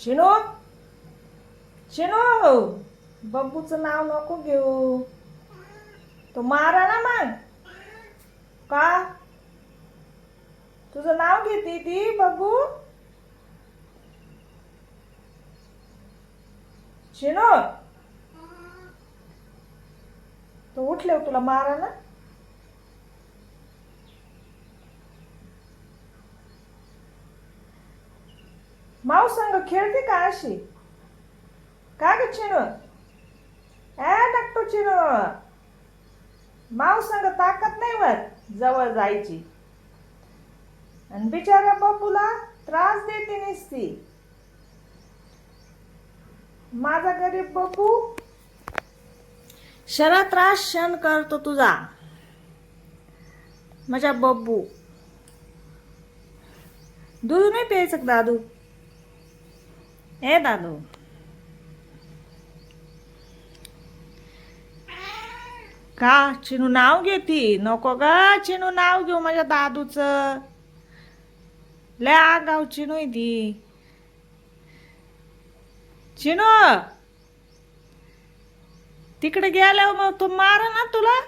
शिनू शिनू बब्बूचं नाव नको घेऊ. तो मारा ना मग. का? तुझं नाव घेते ती बब्बू शिनू तो उठले हो तुला मारा ना संग खेळते का अशी? का ग चिनू? ए टाकतो चिनू? माऊ संग ताकद नाही वर जवळ जायची. आणि बिचाऱ्या बापूला त्रास देते नसती. माझा गरीब बापू शरा त्रास क्षण करतो तुझा. माझ्या बब्बू दूध नाही प्यायचं दादू? ए दादू का चिनू नाव घेती नको ग चिनू नाव घेऊ माझ्या दादूच लय आगाव चिनू आहे ती चिनू तिकडे गेल्यावर मग तो मार ना तुला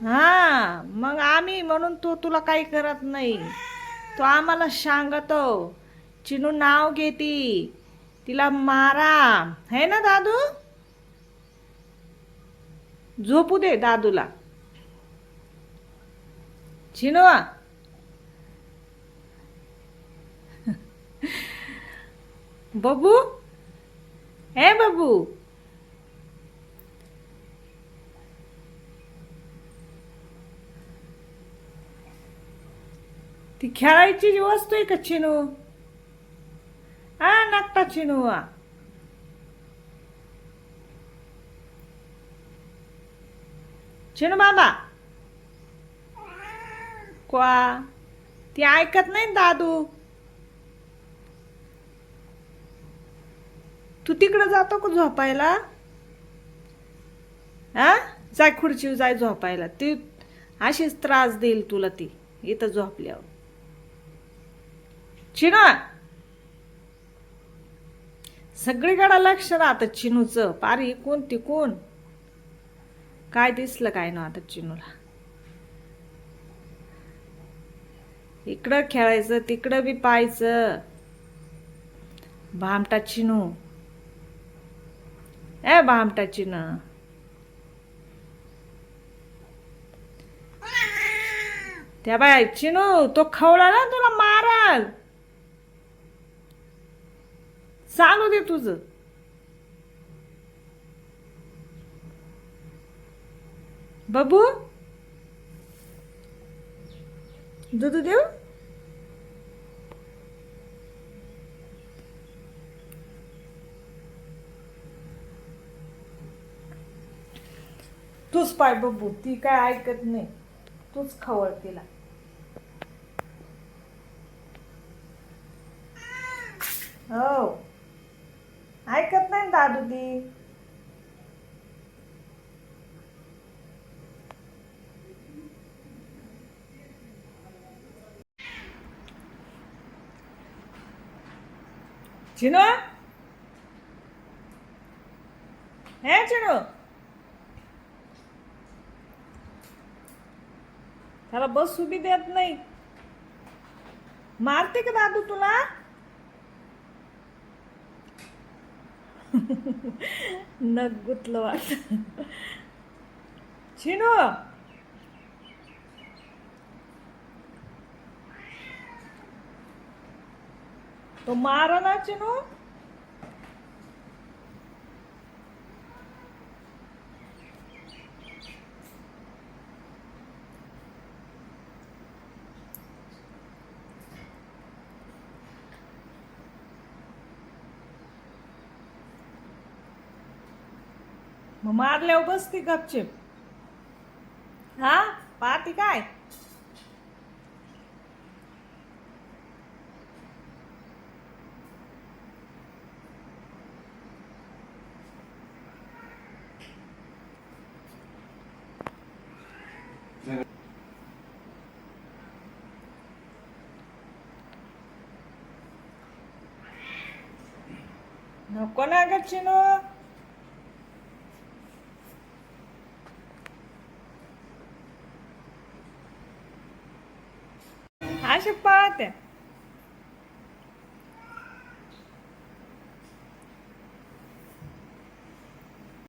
हा मग आम्ही म्हणून तो तुला काही करत नाही तो आम्हाला सांगतो चिनू नाव घेती तिला मारा. है ना दादू? झोपू दे दादूला. चिनू. बबू? हे बबू? ती खेळायची वस्तू आहे का चिनू? हा नकटा चिनू हा चिनू बाबा क्वा ती ऐकत नाही दादू तू तिकडं जातो का झोपायला हा जाय खुर्ची जाय झोपायला ती अशीच त्रास देईल तुला ती इथं झोपल्यावर चिना सगळीकडं लक्ष राहतं चिनूचं. पारी कोण तिकून. काय दिसलं काय ना आता चिनूला? इकडं खेळायचं तिकडं बी पाहायचं. भामटा चिनू. ए भामटा चिनू. त्या बाय चिनू तो खवळा ना तुला माराल? चालू दे तुझं. बबू? दूध देऊ? तूच पाय बबू ती काय ऐकत नाही. तूच खवळ तिला. हो. ऐकत नाही दादू ती चिनो? हे चिनो. त्याला बस उभी देत नाही. मारते का दादू तुला? नग गुतलं वाटत चिनू तो मारा ना चिनू मग मारल्यावर बसती गपचिप हा पाहती काय नको ना ग Fecha a.